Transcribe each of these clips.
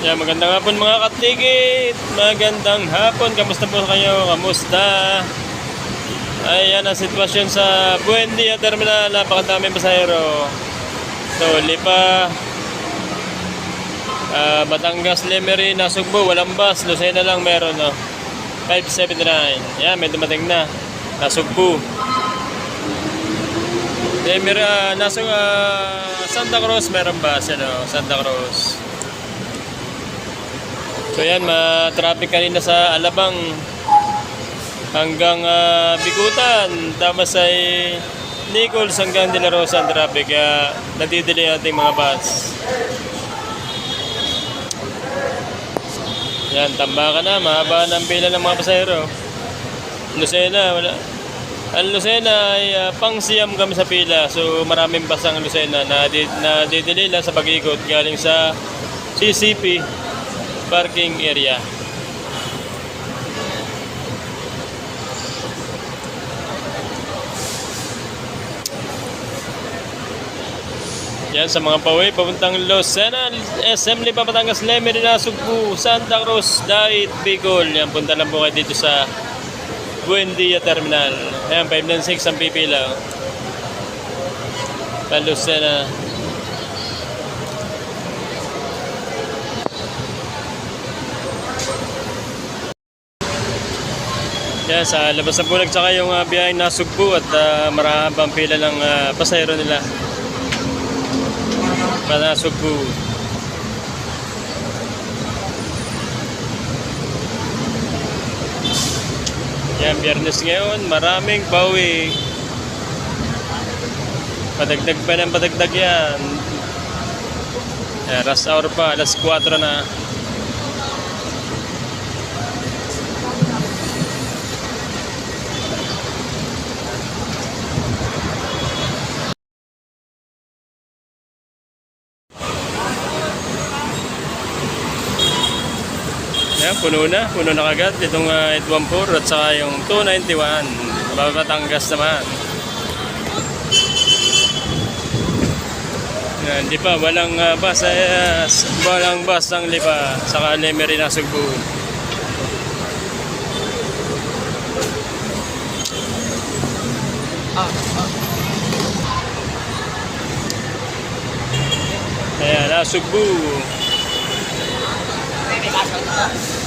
Yan, magandang hapon mga katigit. Magandang hapon. Kamusta po kayo? Kamusta? Ayan ang sitwasyon sa Buendia Terminal. Napakadaming pasahero. So, Lipa, ah, Batangas, Lemery, Nasugbo, walang bus. Lucena lang meron, no? 579. Yan, may dumating na. Nasugbo. Lemery, ah, Nasug, ah, Santa Cruz, meron bus, ano? Santa Cruz. So yan, ma-traffic kanina sa Alabang hanggang ah, Bikutan. Tapos ay Nichols hanggang De Rosa ang traffic. Kaya nadidelay natin mga bus. Yan, tambakan na. Mahaba na ang pila ng mga pasahero. Lucena, wala. Ang Lucena ay ah, pang siyam kami sa pila. So maraming bus ang Lucena na, na didelay lang sa pag-ikot galing sa CCP parking area. Yan sa mga pauwi, papuntang Lucena, SM Lipa, Batangas, Lemery, Nasugbu, Santa Cruz, Dait, Bicol. Yan, punta lang po kayo dito sa Buendia Terminal. Ayan, 596 ang pipila. Sa Lucena. Yan, sa labas ng bulag tsaka yung uh, biyaheng nasugpo at uh, marahabang pila ng ah, pasahero nila. Panasugpo. Yan, biyernes ngayon, maraming bawi. Padagdag pa ng padagdag yan. Yan, rush hour pa, alas 4 na. Yan, puno na. Puno na kagad. Itong uh, 814 at saka yung 291. Babatangas naman. Yan, di pa. Walang uh, bus. Uh, walang bus ang lipa. Saka Lemery na Sugbo. Ayan, Nasugbu.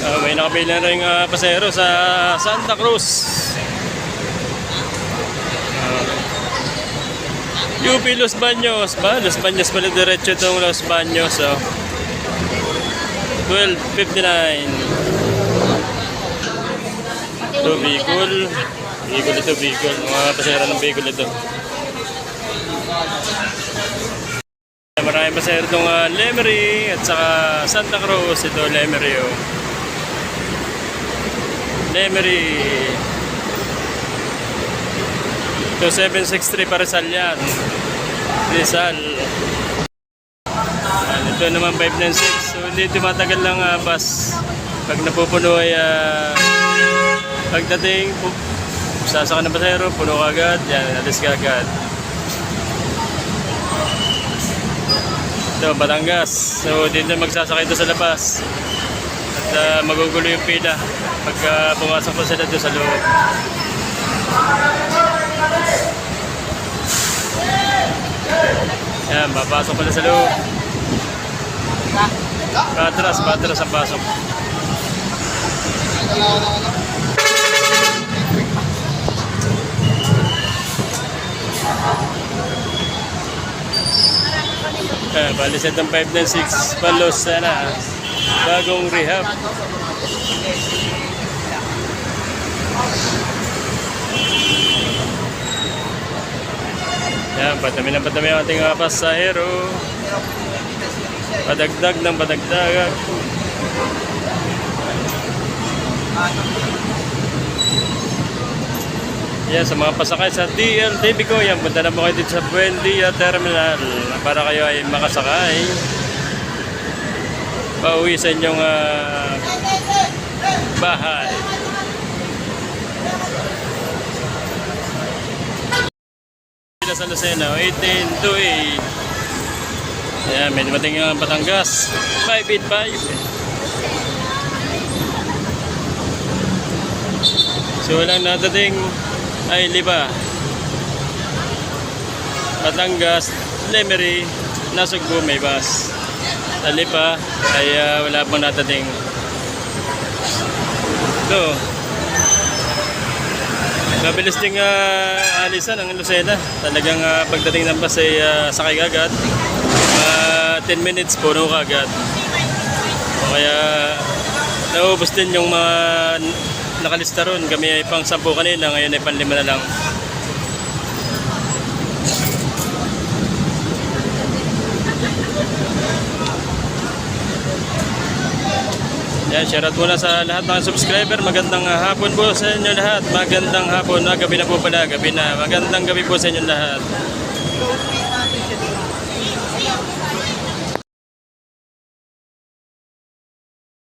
Uh, may nakapila na rin uh, pasahero sa Santa Cruz. Uh, UP Los Baños ba? Los Baños pala diretso itong Los Baños. Oh. 12.59. Ito, Bicol. Bicol ito, Bicol. Mga pasahero ng Bicol ito. Maraming pasahero itong uh, Lemery at saka Santa Cruz. Ito, Lemery. Oh. Lemery. Ito, 763 pa Rizal yan. Rizal. Yan, ito naman 596. So, hindi tumatagal lang uh, bus. Pag napupuno ay uh, pagdating, sasaka ng pasahero, puno ka agad. Yan, alis ka agad. Ito, Batangas. So, dito magsasakay ito sa labas. At ah, magugulo yung pila pagka pumasok po sila doon sa loob. Yan, papasok pala sa loob. Patras, patras ang pasok. Eh, bali sa itong 596 palos sana. Bagong rehab. Yan, patami ng patami ang ating mga pasahero. Padagdag ng padagdag. Yan, sa mga pasakay sa DLTV ko, yan, punta na po kayo dito sa Buendia Terminal para kayo ay makasakay. Pauwi sa inyong ah, bahay. Pila sa Lucena, 18 to 8. Ayan, may dumating yung Batangas. 585. So walang nadating ay liba. Batangas, Lemery, Nasugbo, may bus. Sa lipa ay ah, wala pang nadating. Ito. Mabilis ding uh, alisan ang Lucena. Talagang ah, pagdating ng bus ay ah, sakay agad. Ah, 10 minutes puno ka agad. O kaya naubos din yung mga nakalista ron. Kami ay pang 10 kanina, ngayon ay 5 na lang. Yan, shoutout muna sa lahat ng subscriber. Magandang ah, hapon po sa inyo lahat. Magandang hapon. Ah, gabi na po pala. Gabi na. Magandang gabi po sa inyo lahat.